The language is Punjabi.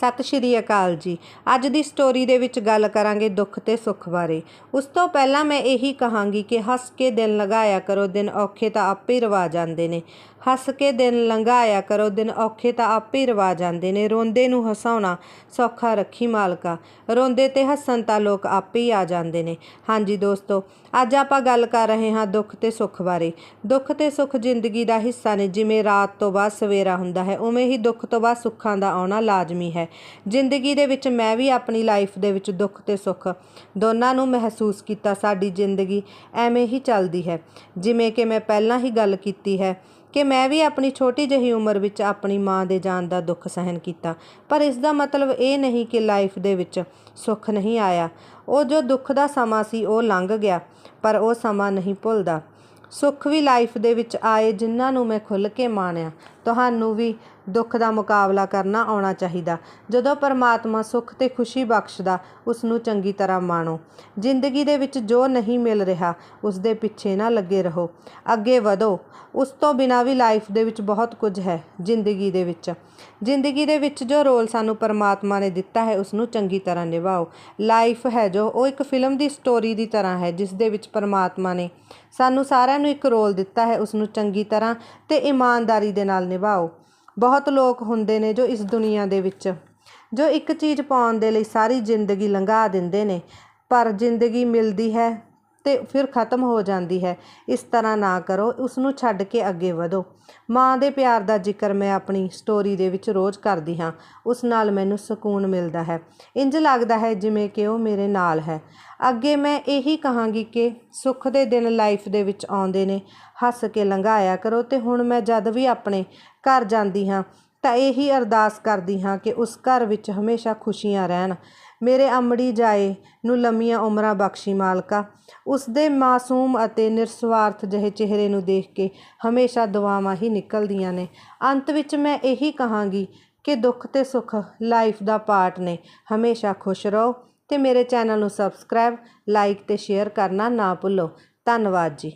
ਸਤਿ ਸ਼੍ਰੀ ਅਕਾਲ ਜੀ। ਅੱਜ ਦੀ ਸਟੋਰੀ ਦੇ ਵਿੱਚ ਗੱਲ ਕਰਾਂਗੇ ਦੁੱਖ ਤੇ ਸੁੱਖ ਬਾਰੇ। ਉਸ ਤੋਂ ਪਹਿਲਾਂ ਮੈਂ ਇਹੀ ਕਹਾਂਗੀ ਕਿ ਹੱਸ ਕੇ ਦਿਨ ਲਗਾਇਆ ਕਰੋ, ਦਿਨ ਔਖੇ ਤਾਂ ਆਪੇ ਹੀ ਰਵਾ ਜਾਂਦੇ ਨੇ। ਹੱਸ ਕੇ ਦਿਨ ਲੰਘਾਇਆ ਕਰੋ, ਦਿਨ ਔਖੇ ਤਾਂ ਆਪੇ ਹੀ ਰਵਾ ਜਾਂਦੇ ਨੇ। ਰੋਂਦੇ ਨੂੰ ਹਸਾਉਣਾ ਸੌਖਾ ਰੱਖੀ ਮਾਲਕਾ। ਰੋਂਦੇ ਤੇ ਹੱਸਣ ਤਾਂ ਲੋਕ ਆਪੇ ਹੀ ਆ ਜਾਂਦੇ ਨੇ। ਹਾਂਜੀ ਦੋਸਤੋ, ਅੱਜ ਆਪਾਂ ਗੱਲ ਕਰ ਰਹੇ ਹਾਂ ਦੁੱਖ ਤੇ ਸੁੱਖ ਬਾਰੇ। ਦੁੱਖ ਤੇ ਸੁੱਖ ਜ਼ਿੰਦਗੀ ਦਾ ਹਿੱਸਾ ਨੇ, ਜਿਵੇਂ ਰਾਤ ਤੋਂ ਬਾਅਦ ਸਵੇਰਾ ਹੁੰਦਾ ਹੈ, ਉਵੇਂ ਹੀ ਦੁੱਖ ਤੋਂ ਬਾਅਦ ਸੁੱਖਾਂ ਦਾ ਆਉਣਾ ਲਾਜ਼ਮੀ ਹੈ। ਜ਼ਿੰਦਗੀ ਦੇ ਵਿੱਚ ਮੈਂ ਵੀ ਆਪਣੀ ਲਾਈਫ ਦੇ ਵਿੱਚ ਦੁੱਖ ਤੇ ਸੁੱਖ ਦੋਨਾਂ ਨੂੰ ਮਹਿਸੂਸ ਕੀਤਾ, ਸਾਡੀ ਜ਼ਿੰਦਗੀ ਐਵੇਂ ਹੀ ਚੱਲਦੀ ਹੈ। ਜਿਵੇਂ ਕਿ ਮੈਂ ਪਹਿਲਾਂ ਹੀ ਗੱਲ ਕੀਤੀ ਹੈ ਕਿ ਮੈਂ ਵੀ ਆਪਣੀ ਛੋਟੀ ਜਿਹੀ ਉਮਰ ਵਿੱਚ ਆਪਣੀ ਮਾਂ ਦੇ ਜਾਣ ਦਾ ਦੁੱਖ ਸਹਿਨ ਕੀਤਾ, ਪਰ ਇਸ ਦਾ ਮਤਲਬ ਇਹ ਨਹੀਂ ਕਿ ਲਾਈਫ ਦੇ ਵਿੱਚ ਸੁੱਖ ਨਹੀਂ ਆਇਆ। ਉਹ ਜੋ ਦੁੱਖ ਦਾ ਸਮਾਂ ਸੀ, ਉਹ ਲੰਘ ਗਿਆ, ਪਰ ਉਹ ਸਮਾਂ ਨਹੀਂ ਭੁੱਲਦਾ। ਸੁੱਖ ਵੀ ਲਾਈਫ ਦੇ ਵਿੱਚ ਆਏ ਜਿਨ੍ਹਾਂ ਨੂੰ ਮੈਂ ਖੁੱਲ੍ਹ ਕੇ ਮਾਣਿਆ, ਤੁਹਾਨੂੰ ਵੀ ਦੁੱਖ ਦਾ ਮੁਕਾਬਲਾ ਕਰਨਾ ਆਉਣਾ ਚਾਹੀਦਾ। ਜਦੋਂ ਪਰਮਾਤਮਾ ਸੁੱਖ ਤੇ ਖੁਸ਼ੀ ਬਖਸ਼ਦਾ, ਉਸ ਨੂੰ ਚੰਗੀ ਤਰ੍ਹਾਂ ਮਾਣੋ। ਜ਼ਿੰਦਗੀ ਦੇ ਵਿੱਚ ਜੋ ਨਹੀਂ ਮਿਲ ਰਿਹਾ, ਉਸ ਦੇ ਪਿੱਛੇ ਨਾ ਲੱਗੇ ਰਹੋ। ਅੱਗੇ ਵਧੋ। ਉਸ ਤੋਂ ਬਿਨਾ ਵੀ ਲਾਈਫ ਦੇ ਵਿੱਚ ਬਹੁਤ ਕੁਝ ਹੈ ਜ਼ਿੰਦਗੀ ਦੇ ਵਿੱਚ। ਜ਼ਿੰਦਗੀ ਦੇ ਵਿੱਚ ਜੋ ਰੋਲ ਸਾਨੂੰ ਪਰਮਾਤਮਾ ਨੇ ਦਿੱਤਾ ਹੈ, ਉਸ ਨੂੰ ਚੰਗੀ ਤਰ੍ਹਾਂ ਨਿਭਾਓ। ਲਾਈਫ ਹੈ ਜੋ, ਉਹ ਇੱਕ ਫਿਲਮ ਦੀ ਸਟੋਰੀ ਦੀ ਤਰ੍ਹਾਂ ਹੈ, ਜਿਸ ਦੇ ਵਿੱਚ ਪਰਮਾਤਮਾ ਨੇ ਸਾਨੂੰ ਸਾਰਿਆਂ ਨੂੰ ਇੱਕ ਰੋਲ ਦਿੱਤਾ ਹੈ, ਉਸ ਨੂੰ ਚੰਗੀ ਤਰ੍ਹਾਂ ਤੇ ਇਮਾਨਦਾਰੀ ਦੇ ਨਾਲ ਨਿਭਾਓ। ਬਹੁਤ ਲੋਕ ਹੁੰਦੇ ਨੇ ਜੋ ਇਸ ਦੁਨੀਆ ਦੇ ਵਿੱਚ, ਜੋ ਇੱਕ ਚੀਜ਼ ਪਾਉਣ ਦੇ ਲਈ ਸਾਰੀ ਜ਼ਿੰਦਗੀ ਲੰਘਾ ਦਿੰਦੇ ਨੇ, ਪਰ ਜ਼ਿੰਦਗੀ ਮਿਲਦੀ ਹੈ ਤੇ ਫਿਰ ਖਤਮ ਹੋ ਜਾਂਦੀ ਹੈ। ਇਸ ਤਰ੍ਹਾਂ ਨਾ ਕਰੋ ਉਸ ਨੂੰ ਛੱਡ ਕੇ ਅੱਗੇ ਵਧੋ। ਮਾਂ ਦੇ ਪਿਆਰ ਦਾ ਜ਼ਿਕਰ ਮੈਂ ਆਪਣੀ ਸਟੋਰੀ ਦੇ ਵਿੱਚ ਰੋਜ਼ ਕਰਦੀ ਹਾਂ। ਉਸ ਨਾਲ ਮੈਨੂੰ ਸਕੂਨ ਮਿਲਦਾ ਹੈ। ਇੰਜ ਲੱਗਦਾ ਹੈ ਜਿਵੇਂ ਕਿ ਉਹ ਮੇਰੇ ਨਾਲ ਹੈ। ਅੱਗੇ ਮੈਂ ਇਹੀ ਕਹਾਂਗੀ ਕਿ ਸੁੱਖ ਦੇ ਦਿਨ ਲਾਈਫ ਦੇ ਵਿੱਚ ਆਉਂਦੇ ਨੇ। ਹੱਸ ਕੇ ਲੰਘਾਇਆ ਕਰੋ ਤੇ ਹੁਣ ਮੈਂ ਜਦ ਵੀ ਆਪਣੇ ਘਰ ਜਾਂਦੀ ਹਾਂ ਤਾਂ ਇਹੀ ਅਰਦਾਸ ਕਰਦੀ ਹਾਂ ਕਿ ਉਸ ਘਰ ਵਿੱਚ ਹਮੇਸ਼ਾ ਖੁਸ਼ੀਆਂ ਰਹਿਣ। ਮੇਰੇ ਅੰਮੜੀ ਜਾਏ ਨੂੰ ਲੰਮੀਆਂ ਉਮਰਾਂ ਬਖਸ਼ੀ ਮਾਲਕਾ। ਉਸ ਦੇ ਮਾਸੂਮ ਅਤੇ ਨਿਰਸਵਾਰਥ ਜਿਹੇ ਚਿਹਰੇ ਨੂੰ ਦੇਖ ਕੇ ਹਮੇਸ਼ਾ ਦੁਆਵਾਂ ਹੀ ਨਿਕਲਦੀਆਂ ਨੇ। ਅੰਤ ਵਿੱਚ ਮੈਂ ਇਹੀ ਕਹਾਂਗੀ ਕਿ ਦੁੱਖ ਤੇ ਸੁੱਖ ਲਾਈਫ ਦਾ ਪਾਰਟ ਨੇ। ਹਮੇਸ਼ਾ ਖੁਸ਼ ਰਹੋ ਤੇ ਮੇਰੇ ਚੈਨਲ ਨੂੰ ਸਬਸਕ੍ਰਾਈਬ, ਲਾਈਕ ਤੇ ਸ਼ੇਅਰ ਕਰਨਾ ਨਾ ਭੁੱਲੋ। ਧੰਨਵਾਦ ਜੀ।